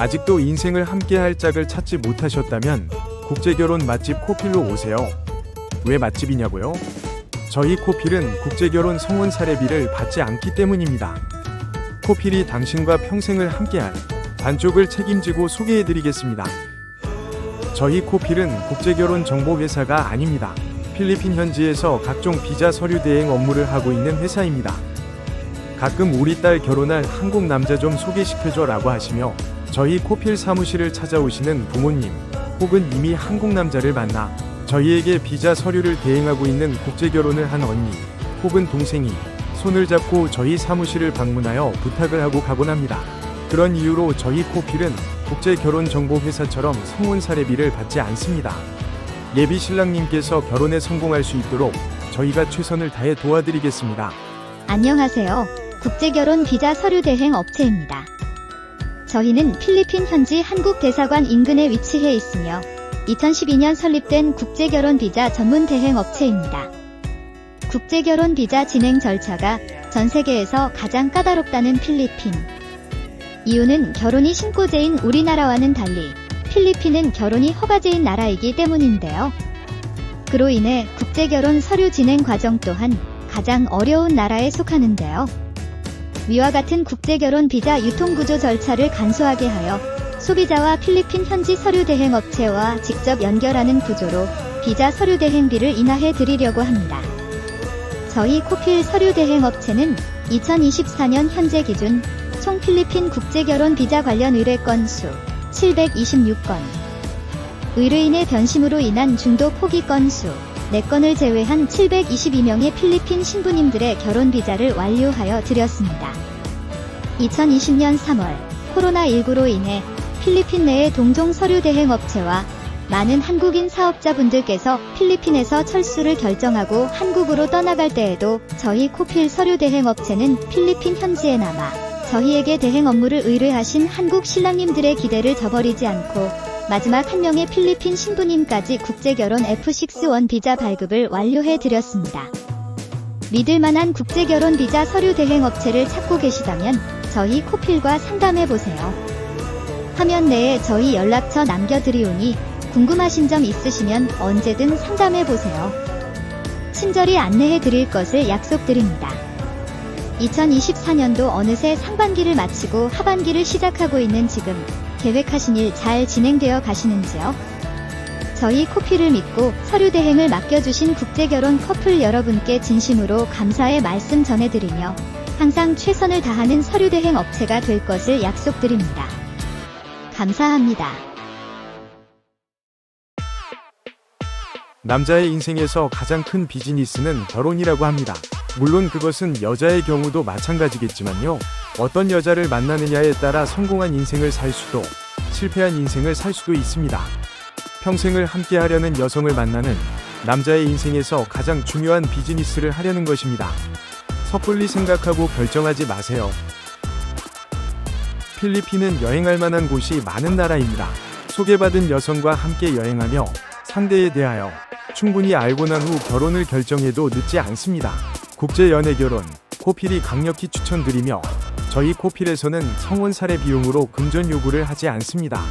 아직도 인생을 함께할 짝을 찾지 못하셨다면 국제결혼 맛집 코필로 오세요. 왜 맛집이냐고요? 저희 코필은 국제결혼 성혼 사례비를 받지 않기 때문입니다. 코필이 당신과 평생을 함께할 반쪽을 책임지고 소개해드리겠습니다. 저희 코필은 국제결혼 정보회사가 아닙니다. 필리핀 현지에서 각종 비자 서류 대행 업무를 하고 있는 회사입니다. 가끔 우리 딸 결혼할 한국 남자 좀 소개시켜줘 라고 하시며 저희 코필 사무실을 찾아오시는 부모님 혹은 이미 한국 남자를 만나 저희에게 비자 서류를 대행하고 있는 국제 결혼을 한 언니 혹은 동생이 손을 잡고 저희 사무실을 방문하여 부탁을 하고 가곤 합니다. 그런 이유로 저희 코필은 국제 결혼 정보 회사처럼 성혼 사례비를 받지 않습니다. 예비 신랑님께서 결혼에 성공할 수 있도록 저희가 최선을 다해 도와드리겠습니다. 안녕하세요. 국제결혼 비자 서류 대행 업체입니다. 저희는 필리핀 현지 한국 대사관 인근에 위치해 있으며 2012년 설립된 국제결혼 비자 전문 대행 업체입니다. 국제결혼 비자 진행 절차가 전 세계에서 가장 까다롭다는 필리핀. 이유는 결혼이 신고제인 우리나라와는 달리 필리핀은 결혼이 허가제인 나라이기 때문인데요. 그로 인해 국제결혼 서류 진행 과정 또한 가장 어려운 나라에 속하는데요. 위와 같은 국제결혼 비자 유통구조 절차를 간소하게 하여 소비자와 필리핀 현지 서류 대행 업체와 직접 연결하는 구조로 비자 서류 대행비를 인하해 드리려고 합니다. 저희 코필 서류 대행 업체는 2024년 현재 기준 총 필리핀 국제결혼 비자 관련 의뢰 건수 726건, 의뢰인의 변심으로 인한 중도 포기 건수 4건을 제외한 722명의 필리핀 신부님들의 결혼 비자를 완료하여 드렸습니다. 2020년 3월 코로나19로 인해 필리핀 내의 동종 서류 대행 업체와 많은 한국인 사업자분들께서 필리핀에서 철수를 결정하고 한국으로 떠나갈 때에도 저희 코필 서류 대행 업체는 필리핀 현지에 남아 저희에게 대행 업무를 의뢰하신 한국 신랑님들의 기대를 저버리지 않고 마지막 한 명의 필리핀 신부님까지 국제결혼 F61 비자 발급을 완료해 드렸습니다. 믿을만한 국제결혼 비자 서류 대행 업체를 찾고 계시다면 저희 코필과 상담해 보세요. 화면 내에 저희 연락처 남겨드리오니 궁금하신 점 있으시면 언제든 상담해 보세요. 친절히 안내해 드릴 것을 약속드립니다. 2024년도 어느새 상반기를 마치고 하반기를 시작하고 있는 지금 계획하신 일 잘 진행되어 가시는지요? 저희 코피를 믿고 서류 대행을 맡겨주신 국제결혼 커플 여러분께 진심으로 감사의 말씀 전해드리며 항상 최선을 다하는 서류 대행 업체가 될 것을 약속드립니다. 감사합니다. 남자의 인생에서 가장 큰 비즈니스는 결혼이라고 합니다. 물론 그것은 여자의 경우도 마찬가지겠지만요. 어떤 여자를 만나느냐에 따라 성공한 인생을 살 수도, 실패한 인생을 살 수도 있습니다. 평생을 함께 하려는 여성을 만나는 남자의 인생에서 가장 중요한 비즈니스를 하려는 것입니다. 섣불리 생각하고 결정하지 마세요. 필리핀은 여행할 만한 곳이 많은 나라입니다. 소개받은 여성과 함께 여행하며 상대에 대하여 충분히 알고 난 후 결혼을 결정해도 늦지 않습니다. 국제 연애 결혼 코필이 강력히 추천드리며 저희 코필에서는 성혼 사례 비용으로 금전 요구를 하지 않습니다.